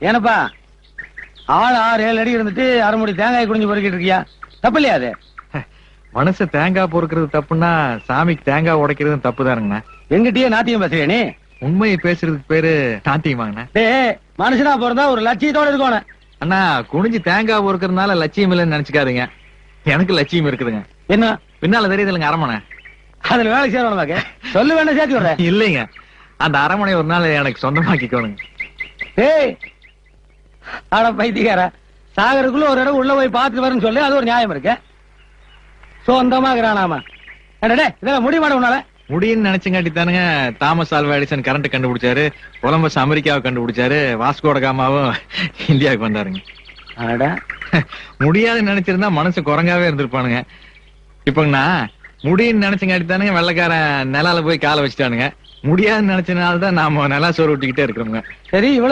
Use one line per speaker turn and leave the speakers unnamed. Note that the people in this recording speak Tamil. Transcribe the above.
ஏனப்பா? ஆள் ஆறு ஏழு அடி இருந்துட்டு அரை முடி தேங்காய் குடிஞ்சு பொறுக்கிட்டு இருக்கியா? தப்பு இல்லையா அது
மனசு தேங்காய் பொறுக்கிறது தப்புன்னா சாமிக்கு தேங்காய் உடைக்கிறது தப்பு தானுங்கண்ணா
எங்கிட்டயே நாத்தியம் பேசுறியா நீ?
உண்மையை பேசுறதுக்கு பேரு நாத்தியமாங்கண்ணா
டேய் மனுஷனா பிறந்தா ஒரு லட்சியத்தோட இருக்கணும்
அண்ணா குனிஞ்சு தேங்காய் பொறுக்கிறதுனால லட்சியம் இல்லைன்னு நினைச்சுக்காதீங்க. எனக்கு லட்சியம் இருக்குதுங்க.
என்ன?
பின்னால தெரியுது இல்லைங்க அரமனை.
அதுல வேலை பாக்க சொல்லு வேண்டாம் சேர்த்து
இல்லைங்க. அந்த அரமனை ஒரு நாள் எனக்கு சொந்தமாக்கிக்கோணுங்க.
ஏய் ஆனா பைத்தியக்கார சாகருக்குள்ள ஒரு இடம் உள்ள போய் பார்த்துட்டு வரேன்னு சொல்லி அது ஒரு நியாயம் இருக்கு. சொந்தமாக்குறானாமா என்னடே இதெல்லாம் முடிய மாட்டேன் உன்னால.
முடியும்னு நினைச்சங்காட்டி தானுங்க தாமஸ் ஆல்வா எடிசன் கரண்ட் கண்டுபிடிச்சாரு கொலம்பஸ் அமெரிக்காவை கண்டுபிடிச்சாரு வாஸ்கோட காமாவும் இந்தியாவுக்கு வந்தாருங்க.
அடடா
முடியாதுன்னு நினைச்சிருந்தா மனசு குரங்காவே இருந்திருப்பானுங்க. இப்பங்கண்ணா முடியும்னு நினைச்சங்காட்டி தானுங்க வெள்ளைக்காரன் நிலால போய் காலை வச்சுட்டானுங்க. முடியாதுன்னு நினைச்சனால தான் நாம நிலா சோறு விட்டுக்கிட்டே இருக்கிறோங்க.
சரி இவ்வளவு